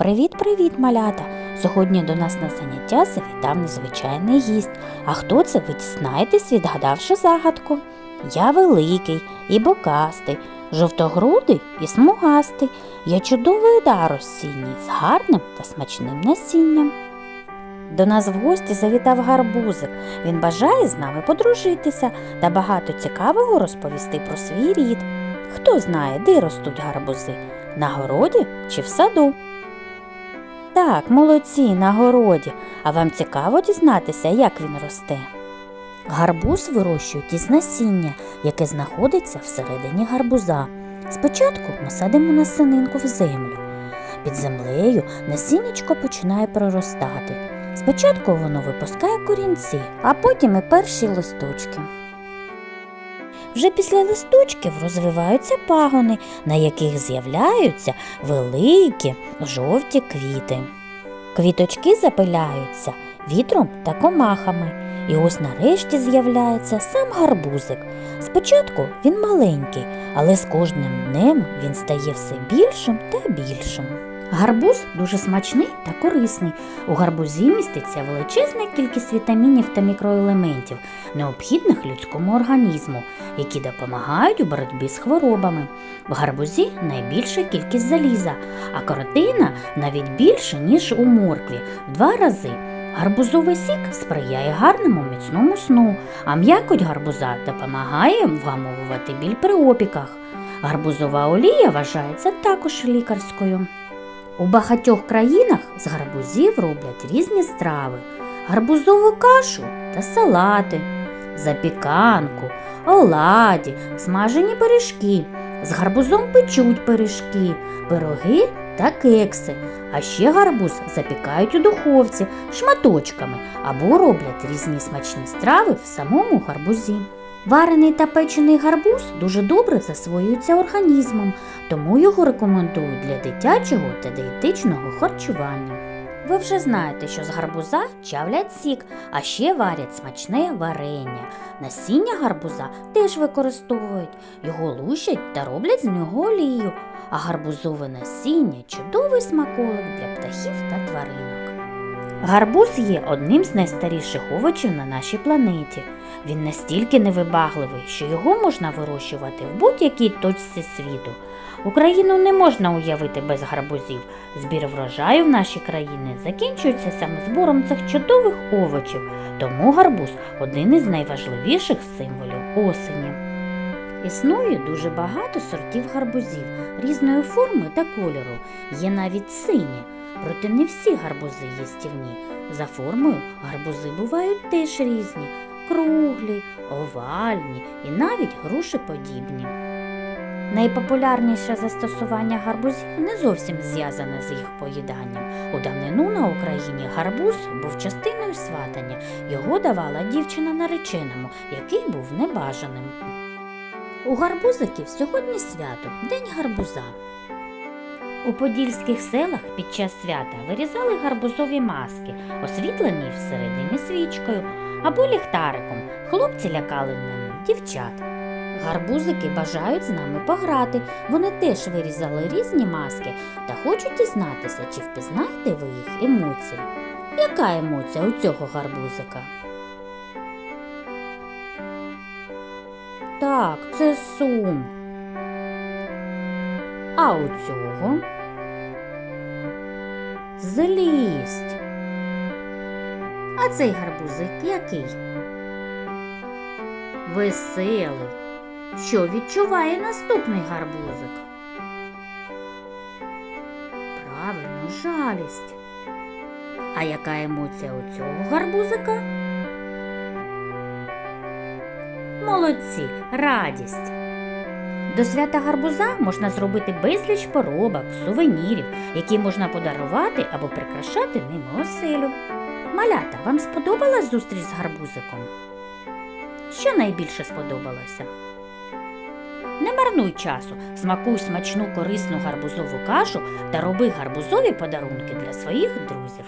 Привіт-привіт, малята! Сьогодні до нас на заняття завітав незвичайний гість. А хто це ви дізнаєтесь, відгадавши загадку? Я великий і бокастий, жовтогрудий і смугастий. Я чудовий дар осінній з гарним та смачним насінням. До нас в гості завітав гарбузик. Він бажає з нами подружитися та багато цікавого розповісти про свій рід. Хто знає, де ростуть гарбузи? На городі чи в саду? Так, молодці, на городі. А вам цікаво дізнатися, як він росте? Гарбуз вирощують із насіння, яке знаходиться всередині гарбуза. Спочатку ми садимо насінинку в землю. Під землею насіннячко починає проростати. Спочатку воно випускає корінці, а потім і перші листочки. Вже після листочків розвиваються пагони, на яких з'являються великі жовті квіти. Квіточки запиляються вітром та комахами. І ось нарешті з'являється сам гарбузик. Спочатку він маленький, але з кожним днем він стає все більшим та більшим. Гарбуз дуже смачний та корисний. У гарбузі міститься величезна кількість вітамінів та мікроелементів, необхідних людському організму, які допомагають у боротьбі з хворобами. В гарбузі найбільша кількість заліза, а каротина навіть більше, ніж у моркві, в два рази. Гарбузовий сік сприяє гарному міцному сну, а м'якоть гарбуза допомагає вгамовувати біль при опіках. Гарбузова олія вважається також лікарською. У багатьох країнах з гарбузів роблять різні страви: гарбузову кашу та салати, запіканку, оладі, смажені пиріжки. З гарбузом печуть пиріжки, пироги та кекси. А ще гарбуз запікають у духовці шматочками або роблять різні смачні страви в самому гарбузі. Варений та печений гарбуз дуже добре засвоюється організмом, тому його рекомендують для дитячого та дієтичного харчування. Ви вже знаєте, що з гарбуза чавлять сік, а ще варять смачне варення. Насіння гарбуза теж використовують, його лущать та роблять з нього олію, а гарбузове насіння чудовий смаколик для птахів та тваринок. Гарбуз є одним з найстаріших овочів на нашій планеті. Він настільки невибагливий, що його можна вирощувати в будь-якій точці світу. Україну не можна уявити без гарбузів. Збір врожаю в нашій країні закінчується саме збором цих чудових овочів, тому гарбуз один із найважливіших символів осені. Існує дуже багато сортів гарбузів різної форми та кольору. Є навіть сині, проте не всі гарбузи їстівні. За формою гарбузи бувають теж різні круглі, овальні і навіть грушеподібні. Найпопулярніше застосування гарбузів не зовсім зв'язане з їх поїданням. У давнину на Україні гарбуз був частиною сватання. Його давала дівчина нареченому, який був небажаним. У гарбузиків сьогодні свято День гарбуза. У подільських селах під час свята вирізали гарбузові маски, освітлені всередині свічкою або ліхтариком. Хлопці лякали ними дівчат. Гарбузики бажають з нами пограти. Вони теж вирізали різні маски та хочуть дізнатися, чи впізнаєте ви їх емоції. Яка емоція у цього гарбузика? Так, це сум. А у цього злість. А цей гарбузик який? Веселий. Що відчуває наступний гарбузик? Правильно, жалість. А яка емоція у цього гарбузика? Молодці, радість. До свята гарбуза можна зробити безліч поробок, сувенірів, які можна подарувати або прикрашати ними оселю. Малята, вам сподобалась зустріч з гарбузиком? Що найбільше сподобалося? Не марнуй часу, смакуй смачну корисну гарбузову кашу та роби гарбузові подарунки для своїх друзів.